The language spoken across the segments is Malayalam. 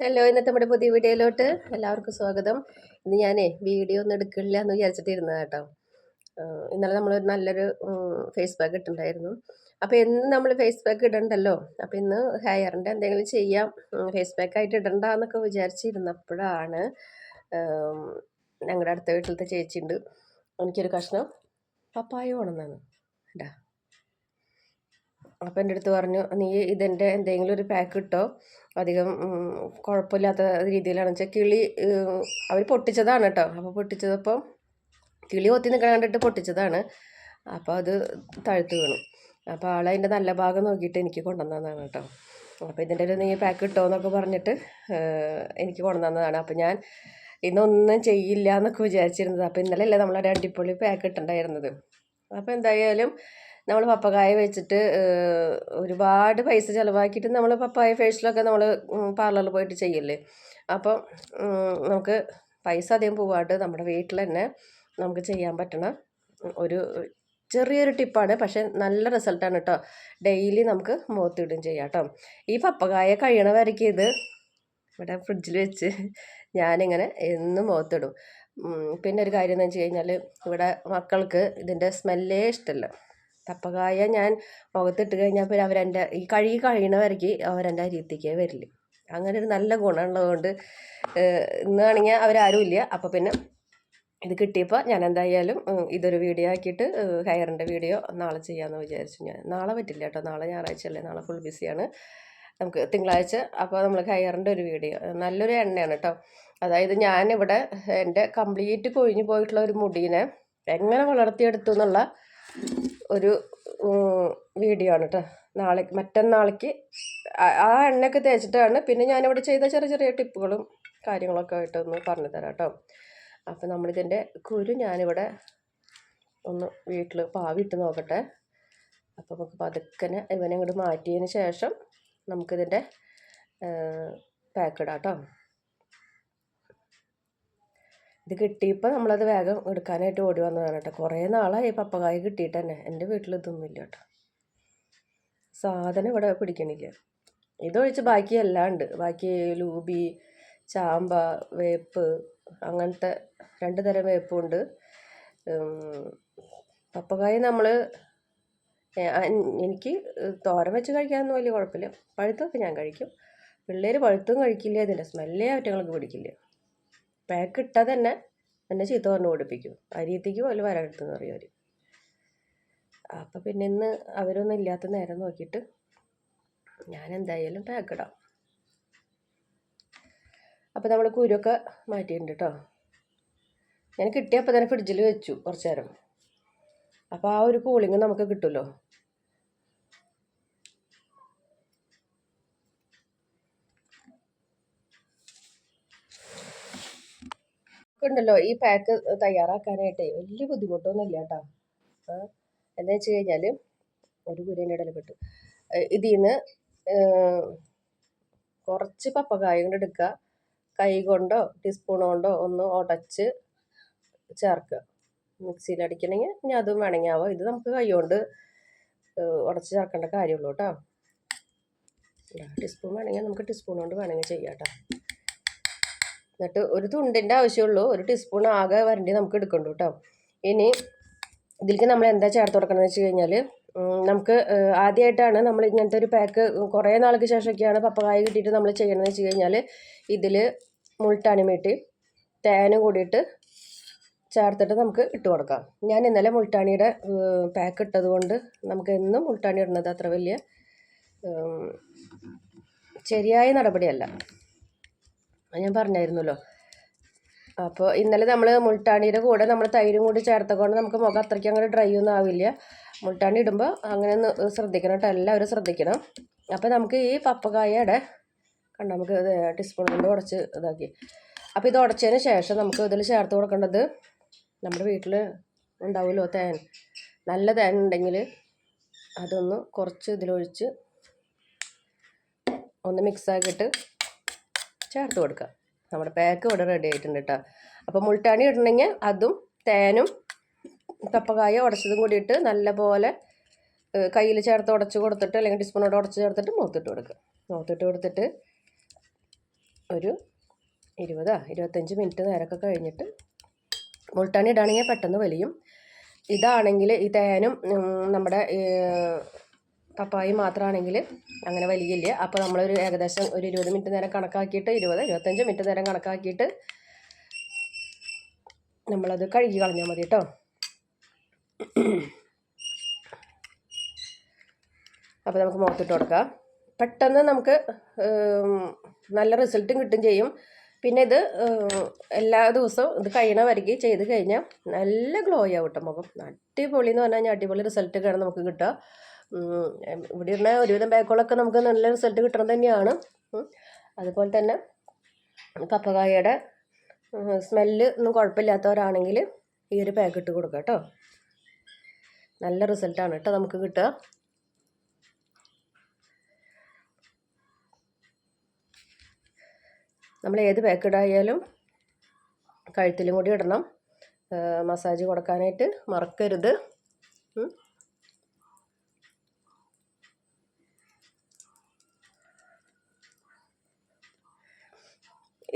ഹലോ ഇന്നത്തെ നമ്മുടെ പുതിയ വീഡിയോയിലോട്ട് എല്ലാവർക്കും സ്വാഗതം. ഇന്ന് ഞാനേ വീഡിയോ ഒന്നും എടുക്കില്ല എന്ന് വിചാരിച്ചിട്ടിരുന്നത് കേട്ടോ. ഇന്നലെ നമ്മൾ നല്ലൊരു ഫേസ് പാക്ക് ഇട്ടുണ്ടായിരുന്നു അപ്പോൾ എന്ന് നമ്മൾ ഫേസ് പാക്ക് ഇടണ്ടല്ലോ? അപ്പോൾ ഇന്ന് ഹെയറിന്റെ എന്തെങ്കിലും ചെയ്യാം. ഫേസ് പാക്ക് ആയിട്ട് ഇടണ്ട എന്നൊക്കെ വിചാരിച്ചിരുന്നപ്പോഴാണ് ഞങ്ങളുടെ അടുത്ത വീട്ടിലത്തെ ചേച്ചിയുണ്ട് എനിക്കൊരു കഷ്ണം പപ്പായ വേണമെന്നാണ് ഇടാ അപ്പം എന്റെ അടുത്ത് പറഞ്ഞു നീ ഇതിന്റെ എന്തെങ്കിലും ഒരു പാക്ക് ഇട്ടോ? അധികം കുഴപ്പമില്ലാത്ത രീതിയിലാണ് വെച്ചാൽ കിളി അവർ പൊട്ടിച്ചതാണ് കേട്ടോ അപ്പോൾ പൊട്ടിച്ചതപ്പോൾ കിളി ഒത്തി നിൽക്കാൻ കണ്ടിട്ട് പൊട്ടിച്ചതാണ്. അപ്പോൾ അത് തഴുത്ത് വീണു. അപ്പോൾ ആൾ അതിന്റെ നല്ല ഭാഗം നോക്കിയിട്ട് എനിക്ക് കൊണ്ടുവന്നതാണ് കേട്ടോ അപ്പോൾ ഇതിന്റെ ഒരു നീ പാക്ക് ഇട്ടോ എന്നൊക്കെ പറഞ്ഞിട്ട് എനിക്ക് കൊണ്ടുവന്നതാണ്. അപ്പോൾ ഞാൻ ഇന്നൊന്നും ചെയ്യില്ല എന്നൊക്കെ വിചാരിച്ചിരുന്നത്. അപ്പോൾ ഇന്നലെ അല്ലേ നമ്മളൊരു അടിപൊളി പാക്ക് ഇട്ടുണ്ടായിരുന്നത്. അപ്പോൾ എന്തായാലും നമ്മൾ പപ്പക്കായ വെച്ചിട്ട് ഒരുപാട് പൈസ ചിലവാക്കിയിട്ട് നമ്മൾ പപ്പായ ഫേഷ്യലൊക്കെ നമ്മൾ പാർലറിൽ പോയിട്ട് ചെയ്യില്ലേ? അപ്പം നമുക്ക് പൈസ അധികം പോവാണ്ട് നമ്മുടെ വീട്ടിൽ തന്നെ നമുക്ക് ചെയ്യാൻ പറ്റണ ഒരു ചെറിയൊരു ടിപ്പാണ്. പക്ഷേ നല്ല റിസൾട്ടാണ് കേട്ടോ ഡെയിലി നമുക്ക് മുഖത്തിടും ചെയ്യാം കേട്ടോ ഈ പപ്പക്കായ കഴിയണ വരയ്ക്ക് ഇത് ഇവിടെ ഫ്രിഡ്ജിൽ വെച്ച് ഞാനിങ്ങനെ എന്നും മുഖത്തിടും. പിന്നെ ഒരു കാര്യം എന്ന് വെച്ച് കഴിഞ്ഞാൽ ഇവിടെ മക്കൾക്ക് ഇതിന്റെ സ്മെല്ലേ ഇഷ്ടമല്ല പപ്പക്കായ ഞാൻ മുഖത്തിട്ട് കഴിഞ്ഞാൽ പിന്നെ അവരെന്റെ ഈ കഴുകി കഴിയണ വരയ്ക്ക് അവരെന്റെ അരിയത്തേക്കേ വരില്ല അങ്ങനെ ഒരു നല്ല ഗുണമുള്ളതുകൊണ്ട് ഇന്നാണെങ്കിൽ അവരാരും ഇല്ല. അപ്പോൾ പിന്നെ ഇത് കിട്ടിയപ്പോൾ ഞാൻ എന്തായാലും ഇതൊരു വീഡിയോ ആക്കിയിട്ട് ഹെയറിന്റെ വീഡിയോ നാളെ ചെയ്യാമെന്ന് വിചാരിച്ചു. ഞാൻ നാളെ പറ്റില്ല കേട്ടോ. നാളെ ഞായറാഴ്ച അല്ലേ? നാളെ ഫുൾ ബിസിയാണ് നമുക്ക് തിങ്കളാഴ്ച അപ്പോൾ നമ്മൾ ഹെയറിന്റെ ഒരു വീഡിയോ. നല്ലൊരു എണ്ണയാണ് കേട്ടോ. അതായത് ഞാനിവിടെ എന്റെ കംപ്ലീറ്റ് കൊഴിഞ്ഞു പോയിട്ടുള്ള ഒരു മുടീനെ എങ്ങനെ വളർത്തിയെടുത്തു എന്നുള്ള ഒരു വീഡിയോ ആണ് കേട്ടോ നാളെ മറ്റന്നാളേക്ക് ആ- എണ്ണയൊക്കെ തേച്ചിട്ടാണ്. പിന്നെ ഞാനിവിടെ ചെയ്ത ചെറിയ ചെറിയ ടിപ്പുകളും കാര്യങ്ങളൊക്കെ ആയിട്ടൊന്ന് പറഞ്ഞു തരാം കേട്ടോ അപ്പം നമ്മളിതിന്റെ കുരു ഞാനിവിടെ ഒന്ന് വീട്ടിൽ പാവിട്ട് നോക്കട്ടെ. അപ്പോൾ നമുക്ക് പതുക്കനെ ഇവനെ ഇങ്ങോട്ട് മാറ്റിയതിന് ശേഷം നമുക്കിതിന്റെ പാക്ക് ഇടാം കേട്ടോ ഇത് കിട്ടിയപ്പോൾ നമ്മളത് വേഗം എടുക്കാനായിട്ട് ഓടി വന്നതാണ് കേട്ടോ. കുറേ നാളായി പപ്പകായ കിട്ടിയിട്ട് തന്നെ. എന്റെ വീട്ടിൽ ഇതൊന്നുമില്ല കേട്ടോ. സാധനം ഇവിടെ പിടിക്കണില്ല. ഇതൊഴിച്ച് ബാക്കി എല്ലാം ഉണ്ട്. ബാക്കി ലൂബി ചാമ്പ വേപ്പ് അങ്ങനത്തെ രണ്ട് തരം വേപ്പുണ്ട് പപ്പകായ നമ്മൾ എനിക്ക് തോരൻ വെച്ച് കഴിക്കാനൊന്നും വലിയ കുഴപ്പമില്ല. പഴുത്തൊക്കെ ഞാൻ കഴിക്കും. പിള്ളേർ പഴുത്തും കഴിക്കില്ല ഇതിന്റെ സ്മെല്ലേ അവറ്റങ്ങൾക്ക് പിടിക്കില്ല. പാക്ക് ഇട്ടാൽ തന്നെ എന്നെ ചീത്ത പറഞ്ഞു ഓടിപ്പിക്കും. അരിയത്തേക്ക് പോലും വരാനെടുത്തെന്ന് പറയും അവർ അപ്പം പിന്നെ ഇന്ന് അവരൊന്നും ഇല്ലാത്ത നേരം നോക്കിയിട്ട് ഞാൻ എന്തായാലും പാക്ക് ഇടാം. അപ്പോൾ നമ്മൾ കുരുവൊക്കെ മാറ്റിയിട്ടുണ്ട് കേട്ടോ ഞാൻ കിട്ടിയപ്പോൾ തന്നെ ഫ്രിഡ്ജിൽ വെച്ചു കുറച്ച് നേരം. അപ്പോൾ ആ ഒരു കൂളിങ് നമുക്ക് കിട്ടുമല്ലോ? ഉണ്ടല്ലോ ഈ പാക്ക് തയ്യാറാക്കാനായിട്ടേ വലിയ ബുദ്ധിമുട്ടൊന്നും ഇല്ല കേട്ടോ എന്താ വെച്ച് കഴിഞ്ഞാൽ ഒരു കുരുവിന്റെ ഇടയിൽ പെട്ടു. ഇതിൽ നിന്ന് കുറച്ച് പപ്പക്കായ കൊണ്ട് എടുക്കുക. കൈ കൊണ്ടോ ടീസ്പൂൺ കൊണ്ടോ ഒന്ന് ഉടച്ച് ചേർക്കുക. മിക്സിയിൽ അടിക്കണമെങ്കിൽ ഇനി അതും വേണമെങ്കിൽ ആവാം. ഇത് നമുക്ക് കൈ കൊണ്ട് ഉടച്ച് ചേർക്കേണ്ട കാര്യമുള്ളൂ കേട്ടോ. ടീസ്പൂൺ വേണമെങ്കിൽ നമുക്ക് ടീസ്പൂൺ കൊണ്ട് വേണമെങ്കിൽ ചെയ്യാം കേട്ടോ. എന്നിട്ട് ഒരു തുണ്ടിന്റെ ആവശ്യമുള്ളൂ. ഒരു ടീസ്പൂൺ ആകെ വരണ്ടി നമുക്ക് എടുക്കണ്ടു കേട്ടോ ഇനി ഇതിലേക്ക് നമ്മൾ എന്താ ചേർത്ത് കൊടുക്കണമെന്ന് വെച്ച് കഴിഞ്ഞാൽ നമുക്ക് ആദ്യമായിട്ടാണ് നമ്മൾ ഇങ്ങനത്തെ ഒരു പാക്ക് കുറേ നാൾക്ക് ശേഷമൊക്കെയാണ് പപ്പക്കായ കിട്ടിയിട്ട് നമ്മൾ ചെയ്യണമെന്ന് വെച്ച് കഴിഞ്ഞാൽ ഇതിൽ മുൾട്ടാണി മീട്ടി തേനും കൂടിയിട്ട് ചേർത്തിട്ട് നമുക്ക് ഇട്ട് കൊടുക്കാം. ഞാൻ ഇന്നലെ മുൾട്ടാണിയുടെ പാക്ക് ഇട്ടത് കൊണ്ട് നമുക്ക് എന്നും മുൾട്ടാണി ഇടുന്നത് അത്ര വലിയ ശരിയായ നടപടിയല്ല. ഞാൻ പറഞ്ഞായിരുന്നല്ലോ. അപ്പോൾ ഇന്നലെ നമ്മൾ മുൾട്ടാണിയുടെ കൂടെ നമ്മൾ തൈരും കൂടി ചേർത്തക്കൊണ്ട് നമുക്ക് മുഖം അത്രയ്ക്ക് അങ്ങനെ ഡ്രൈ ഒന്നും ആവില്ല. മുൾട്ടാണി ഇടുമ്പോൾ അങ്ങനെ ഒന്ന് ശ്രദ്ധിക്കണം കേട്ടോ എല്ലാവരും ശ്രദ്ധിക്കണം. അപ്പോൾ നമുക്ക് ഈ പപ്പക്കായയുടെ കണ്ട നമുക്ക് ടീസ്പൂൺ കൊണ്ട് ഉടച്ച് ഇതാക്കി. അപ്പോൾ ഇത് ഉടച്ചതിന് ശേഷം നമുക്ക് ഇതിൽ ചേർത്ത് കൊടുക്കേണ്ടത് നമ്മുടെ വീട്ടിൽ ഉണ്ടാവുമല്ലോ തേൻ. നല്ല തേൻ ഉണ്ടെങ്കിൽ അതൊന്ന് കുറച്ച് ഇതിലൊഴിച്ച് ഒന്ന് മിക്സ് ആക്കിയിട്ട് ചേർത്ത് കൊടുക്കുക. നമ്മുടെ പാക്ക് ഇവിടെ റെഡി ആയിട്ടുണ്ട് കേട്ടോ. അപ്പോൾ മുൾട്ടാണി ഇടണമെങ്കിൽ അതും തേനും കപ്പകായ ഉടച്ചതും കൂടിയിട്ട് നല്ലപോലെ കയ്യിൽ ചേർത്ത് ഉടച്ച് കൊടുത്തിട്ട് അല്ലെങ്കിൽ ടീസ്പൂണോട് ഉടച്ച് ചേർത്തിട്ട് മൂത്തിട്ട് കൊടുക്കുക. മൂത്തിട്ട് കൊടുത്തിട്ട് ഒരു ഇരുപതാ ഇരുപത്തഞ്ച് മിനിറ്റ് നേരമൊക്കെ കഴിഞ്ഞിട്ട് മുൾട്ടാണി ഇടാണെങ്കിൽ പെട്ടെന്ന് വലിയും ഇതാണെങ്കിൽ ഈ തേനും നമ്മുടെ പപ്പായി മാത്രമാണെങ്കിൽ അങ്ങനെ വലിയില്ല. അപ്പോൾ നമ്മളൊരു ഏകദേശം ഒരു ഇരുപത് മിനിറ്റ് നേരം കണക്കാക്കിയിട്ട് ഇരുപത് ഇരുപത്തഞ്ച് മിനിറ്റ് നേരം കണക്കാക്കിയിട്ട് നമ്മളത് കഴുകി കളഞ്ഞാൽ മതി കേട്ടോ അപ്പോൾ നമുക്ക് മുഖത്തിട്ട് കൊടുക്കാം. പെട്ടെന്ന് നമുക്ക് നല്ല റിസൾട്ടും കിട്ടും ചെയ്യും. പിന്നെ ഇത് എല്ലാ ദിവസവും ഇത് കഴിയണ വരയ്ക്ക് ചെയ്ത് കഴിഞ്ഞാൽ നല്ല ഗ്ലോ ആവും കേട്ടോ മുഖം. അടിപൊളി എന്ന് പറഞ്ഞു കഴിഞ്ഞാൽ അടിപൊളി കാണാൻ നമുക്ക് കിട്ടുക. ഇവിടെ ഇരുന്ന ഒരുവിധം ബാക്കുകളൊക്കെ നമുക്ക് നല്ല റിസൾട്ട് കിട്ടണം തന്നെയാണ്. അതുപോലെ തന്നെ പപ്പകായയുടെ സ്മെല്ല് ഒന്നും കുഴപ്പമില്ലാത്തവരാണെങ്കിൽ ഈ ഒരു പാക്ക് ഇട്ട് കൊടുക്കുക കേട്ടോ. നല്ല റിസൾട്ടാണ് കേട്ടോ നമുക്ക് കിട്ടുക. നമ്മൾ ഏത് പാക്ക് ഇടായാലും കഴുത്തിലും കൂടി ഇടണം. മസാജ് കൊടുക്കാനായിട്ട് മറക്കരുത്.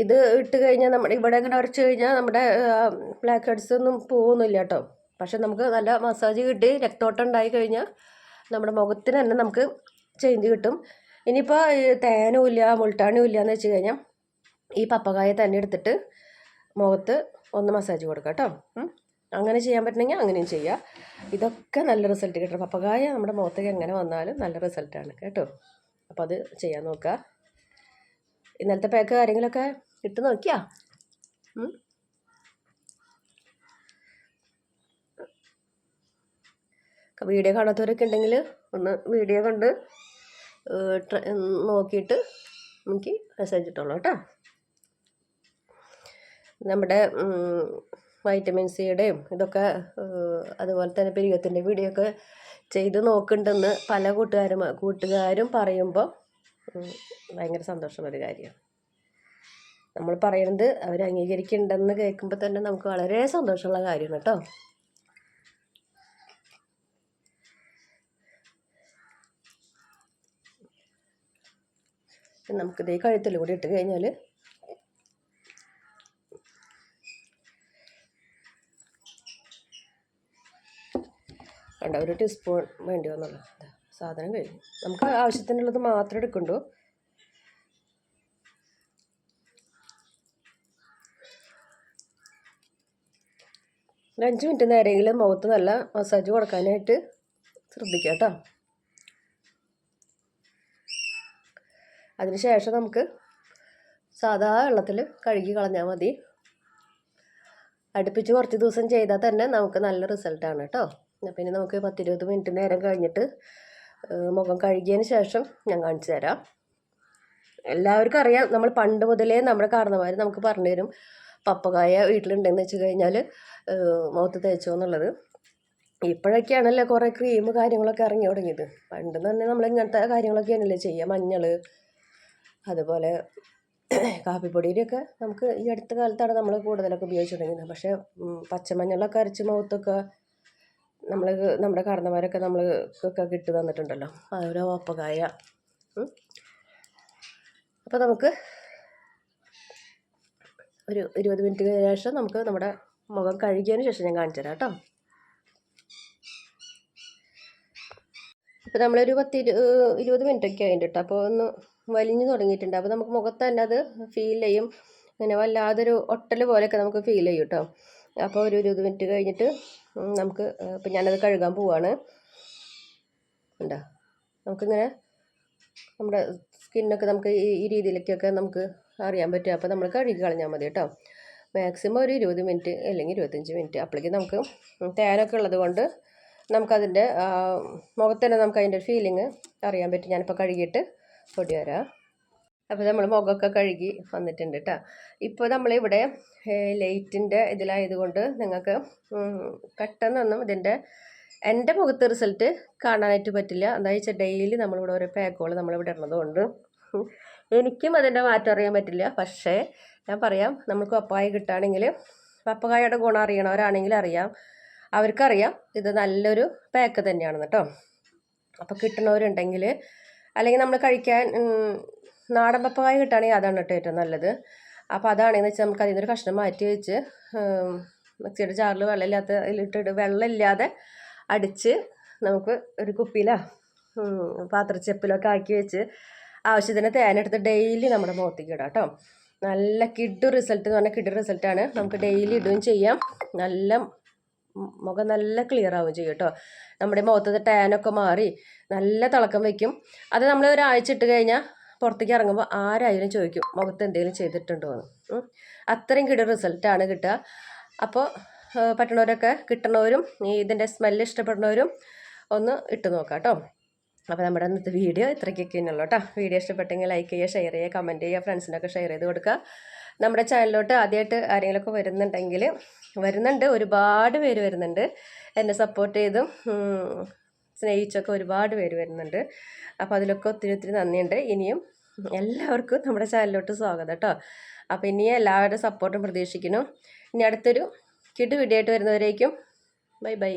ഇത് ഇട്ട് കഴിഞ്ഞാൽ നമ്മുടെ ഇവിടെ ഇങ്ങനെ ഉരച്ച് കഴിഞ്ഞാൽ നമ്മുടെ ബ്ലാക്ക് ഹെഡ്സ് ഒന്നും പോകുന്നില്ല കേട്ടോ. പക്ഷെ നമുക്ക് നല്ല മസാജ് കിട്ടി രക്തോട്ടം ഉണ്ടായി കഴിഞ്ഞാൽ നമ്മുടെ മുഖത്തിന് തന്നെ നമുക്ക് ചേഞ്ച് കിട്ടും. ഇനിയിപ്പോൾ തേനും ഇല്ല മുൾട്ടാണിയും ഇല്ല എന്ന് വെച്ച് കഴിഞ്ഞാൽ ഈ പപ്പകായ തന്നെ എടുത്തിട്ട് മുഖത്ത് ഒന്ന് മസാജ് കൊടുക്കുക കേട്ടോ. അങ്ങനെ ചെയ്യാൻ പറ്റണമെങ്കിൽ അങ്ങനെയും ചെയ്യുക ഇതൊക്കെ നല്ല റിസൾട്ട് കിട്ടും. പപ്പകായ നമ്മുടെ മുഖത്തേക്ക് എങ്ങനെ വന്നാലും നല്ല റിസൾട്ടാണ് കേട്ടോ. അപ്പോൾ അത് ചെയ്യാൻ നോക്കുക ഇന്നലത്തെ പാക്ക് കാര്യങ്ങളൊക്കെ ഇട്ട് നോക്കിയാ. വീഡിയോ കാണാത്തവരൊക്കെ ഉണ്ടെങ്കിൽ ഒന്ന് വീഡിയോ കണ്ട് നോക്കിയിട്ട് എനിക്ക് മെസ്സേജ് ഇട്ടോളൂ കേട്ടോ നമ്മുടെ വൈറ്റമിൻ സിയുടെയും ഇതൊക്കെ അതുപോലെ തന്നെ പെരുകത്തിന്റെ വീഡിയോ ഒക്കെ ചെയ്ത് നോക്കുന്നുണ്ടെന്ന് പല കൂട്ടുകാരും കൂട്ടുകാരും പറയുമ്പോൾ ഭയങ്കര സന്തോഷമുള്ളൊരു കാര്യമാണ്. നമ്മൾ പറയുന്നത് അവർ അംഗീകരിക്കുന്നുണ്ടെന്ന് കേൾക്കുമ്പോൾ തന്നെ നമുക്ക് വളരെ സന്തോഷമുള്ള കാര്യമാണ് കേട്ടോ. നമുക്കിത് ഈ കഴുത്തിൽ കൂടി ഇട്ട് കഴിഞ്ഞാൽ വേണ്ട ഒരു ടീസ്പൂൺ വേണ്ടി വന്നുള്ളൂ സാധനം കഴിഞ്ഞു നമുക്ക് ആവശ്യത്തിനുള്ളത് മാത്രം എടുക്കണ്ടു. ഒരു അഞ്ച് മിനിറ്റ് നേരെങ്കിലും മുഖത്ത് നല്ല മസാജ് കൊടുക്കാനായിട്ട് ശ്രദ്ധിക്കുക കേട്ടോ അതിനുശേഷം നമുക്ക് സാധാ വെള്ളത്തിൽ കഴുകി കളഞ്ഞാൽ മതി. അടുപ്പിച്ച് കുറച്ച് ദിവസം ചെയ്താൽ തന്നെ നമുക്ക് നല്ല റിസൾട്ടാണ് കേട്ടോ. പിന്നെ നമുക്ക് പത്തിരുപത് മിനിറ്റ് നേരം കഴിഞ്ഞിട്ട് മുഖം കഴുകിയതിന് ശേഷം ഞാൻ കാണിച്ചു തരാം. എല്ലാവർക്കും അറിയാം നമ്മൾ പണ്ട് മുതലേ നമ്മുടെ കാരണവന്മാർ നമുക്ക് പറഞ്ഞു തരും പപ്പകായ വീട്ടിലുണ്ടെന്ന് വെച്ച് കഴിഞ്ഞാൽ മുഖത്ത് തേച്ചോ എന്നുള്ളത്. ഇപ്പോഴൊക്കെയാണല്ലോ കുറേ ക്രീം കാര്യങ്ങളൊക്കെ ഇറങ്ങി തുടങ്ങിയത്. പണ്ട് തന്നെ നമ്മൾ ഇങ്ങനത്തെ കാര്യങ്ങളൊക്കെയാണല്ലോ ചെയ്യുക മഞ്ഞൾ അതുപോലെ കാപ്പിപ്പൊടിയുടെയൊക്കെ നമുക്ക് ഈ അടുത്ത കാലത്താണ് നമ്മൾ കൂടുതലൊക്കെ ഉപയോഗിച്ച് തുടങ്ങിയത്. പക്ഷേ പച്ചമഞ്ഞളൊക്കെ അരച്ച് മുഖത്തൊക്കെ നമ്മൾ നമ്മുടെ കാരണന്മാരൊക്കെ നമ്മൾ ഒക്കെ കിട്ടു തന്നിട്ടുണ്ടല്ലോ. ഓരോ ഒപ്പകായ അപ്പോൾ നമുക്ക് ഒരു ഇരുപത് മിനിറ്റ് ശേഷം നമുക്ക് നമ്മുടെ മുഖം കഴുകിയതിന് ശേഷം ഞാൻ കാണിച്ചു തരാം കേട്ടോ. ഇപ്പോൾ നമ്മളൊരു പത്ത് ഇരുപത് മിനിറ്റ് ഒക്കെ ആയിട്ട് കേട്ടോ. അപ്പോൾ ഒന്ന് വലിഞ്ഞു തുടങ്ങിയിട്ടുണ്ട്. അപ്പോൾ നമുക്ക് മുഖത്ത് തന്നെ അത് ഫീൽ ചെയ്യും. ഇങ്ങനെ വല്ലാതൊരു ഒട്ടൽ പോലെയൊക്കെ നമുക്ക് ഫീൽ ചെയ്യും കേട്ടോ. അപ്പോൾ ഒരു ഇരുപത് മിനിറ്റ് കഴിഞ്ഞിട്ട് നമുക്ക് ഇപ്പം ഞാനത് കഴുകാൻ പോവാണ്. ഉണ്ടോ നമുക്കിങ്ങനെ നമ്മുടെ സ്കിന്നൊക്കെ നമുക്ക് ഈ രീതിയിലേക്കൊക്കെ നമുക്ക് അറിയാൻ പറ്റും. അപ്പോൾ നമ്മൾ കഴുകി കളഞ്ഞാൽ മതി കേട്ടോ. മാക്സിമം ഒരു ഇരുപത് മിനിറ്റ് അല്ലെങ്കിൽ ഇരുപത്തഞ്ച് മിനിറ്റ് അപ്പോഴേക്കും നമുക്ക് തേനൊക്കെ ഉള്ളത് കൊണ്ട് നമുക്കതിന്റെ മുഖത്തന്നെ മുഖത്ത് തന്നെ നമുക്ക് അതിന്റെ ഫീലിങ് അറിയാൻ പറ്റും. ഞാനിപ്പോൾ കഴുകിയിട്ട് പൊടി വരാം. അപ്പോൾ നമ്മൾ മുഖമൊക്കെ കഴുകി വന്നിട്ടുണ്ട് കേട്ടോ ഇപ്പോൾ നമ്മളിവിടെ ലൈറ്റിന്റെ ഇതിലായതുകൊണ്ട് നിങ്ങൾക്ക് പെട്ടെന്നൊന്നും ഇതിന്റെ എന്റെ മുഖത്ത് റിസൾട്ട് കാണാനായിട്ട് പറ്റില്ല. എന്താ വെച്ചാൽ ഡെയിലി നമ്മളിവിടെ ഓരോ പാക്കുകൾ നമ്മളിവിടെ ഇടുന്നതുകൊണ്ട്. എനിക്കും അതിന്റെ മാറ്റം അറിയാൻ പറ്റില്ല. പക്ഷേ ഞാൻ പറയാം നമുക്ക് പപ്പായ കിട്ടുകയാണെങ്കിൽ പപ്പക്കായയുടെ ഗുണം അറിയണവരാണെങ്കിൽ അറിയാം. അവർക്കറിയാം ഇത് നല്ലൊരു പാക്ക് തന്നെയാണ് കേട്ടോ അപ്പോൾ കിട്ടണവരുണ്ടെങ്കിൽ അല്ലെങ്കിൽ നമ്മൾ കഴിക്കാൻ നാടൻ പപ്പായ കിട്ടുകയാണെങ്കിൽ അതാണ് കേട്ടോ ഏറ്റവും നല്ലത്. അപ്പോൾ അതാണെന്ന് വെച്ചാൽ നമുക്ക് അതിൽ നിന്നൊരു കഷ്ണം മാറ്റി വെച്ച് മിക്സിയുടെ ജാറിൽ വെള്ളമില്ലാത്ത ഇട്ടിട്ട് വെള്ളമില്ലാതെ അടിച്ച് നമുക്ക് ഒരു കുപ്പിയിലോ പാത്രച്ചെപ്പിലൊക്കെ ആക്കി വെച്ച് ആവശ്യത്തിന് തേനെടുത്ത് ഡെയിലി നമ്മുടെ മുഖത്തേക്ക് ഇടാം കേട്ടോ. നല്ല കിഡ് റിസൾട്ട് എന്ന് പറഞ്ഞാൽ കിഡ് റിസൾട്ടാണ് നമുക്ക് ഡെയിലി ഇടുകയും ചെയ്യാം. നല്ല മുഖം നല്ല ക്ലിയർ ആവുകയും ചെയ്യും കേട്ടോ. നമ്മുടെ മുഖത്തത്തെ ടാനൊക്കെ മാറി നല്ല തിളക്കം വയ്ക്കും. അത് നമ്മൾ ഒരാഴ്ച ഇട്ട് കഴിഞ്ഞാൽ പുറത്തേക്ക് ഇറങ്ങുമ്പോൾ ആരായാലും ചോദിക്കും മുഖത്ത് എന്തെങ്കിലും ചെയ്തിട്ടുണ്ടോ എന്ന്. അത്രയും കിട റിസൾട്ടാണ് കിട്ടുക. അപ്പോൾ പറ്റണവരൊക്കെ കിട്ടണവരും ഈ ഇതിന്റെ സ്മെല്ല് ഇഷ്ടപ്പെടുന്നവരും ഒന്ന് ഇട്ട് നോക്കാം കേട്ടോ അപ്പോൾ നമ്മുടെ ഇന്നത്തെ വീഡിയോ ഇത്രയ്ക്കൊക്കെ ഉള്ളൂ കേട്ടോ വീഡിയോ ഇഷ്ടപ്പെട്ടെങ്കിൽ ലൈക്ക് ചെയ്യുക ഷെയർ ചെയ്യുക കമന്റ് ചെയ്യുക ഫ്രണ്ട്സിനൊക്കെ ഷെയർ ചെയ്ത് കൊടുക്കുക. നമ്മുടെ ചാനലിലോട്ട് ആദ്യമായിട്ട് ആരെങ്കിലുമൊക്കെ വരുന്നുണ്ടെങ്കിൽ വരുന്നുണ്ട് ഒരുപാട് പേര് വരുന്നുണ്ട്. എന്നെ സപ്പോർട്ട് ചെയ്തും സ്നേഹിച്ചൊക്കെ ഒരുപാട് പേര് വരുന്നുണ്ട്. അപ്പോൾ അതിലൊക്കെ ഒത്തിരി ഒത്തിരി നന്ദിയുണ്ട്. ഇനിയും എല്ലാവർക്കും നമ്മുടെ ചാനലിലോട്ട് സ്വാഗതം കേട്ടോ. അപ്പോൾ ഇനിയും എല്ലാവരുടെ സപ്പോർട്ടും പ്രതീക്ഷിക്കുന്നു. ഇനി അടുത്തൊരു കിട്ടു വീഡിയോ ആയിട്ട് വരുന്നവരേക്കും ബൈ ബൈ.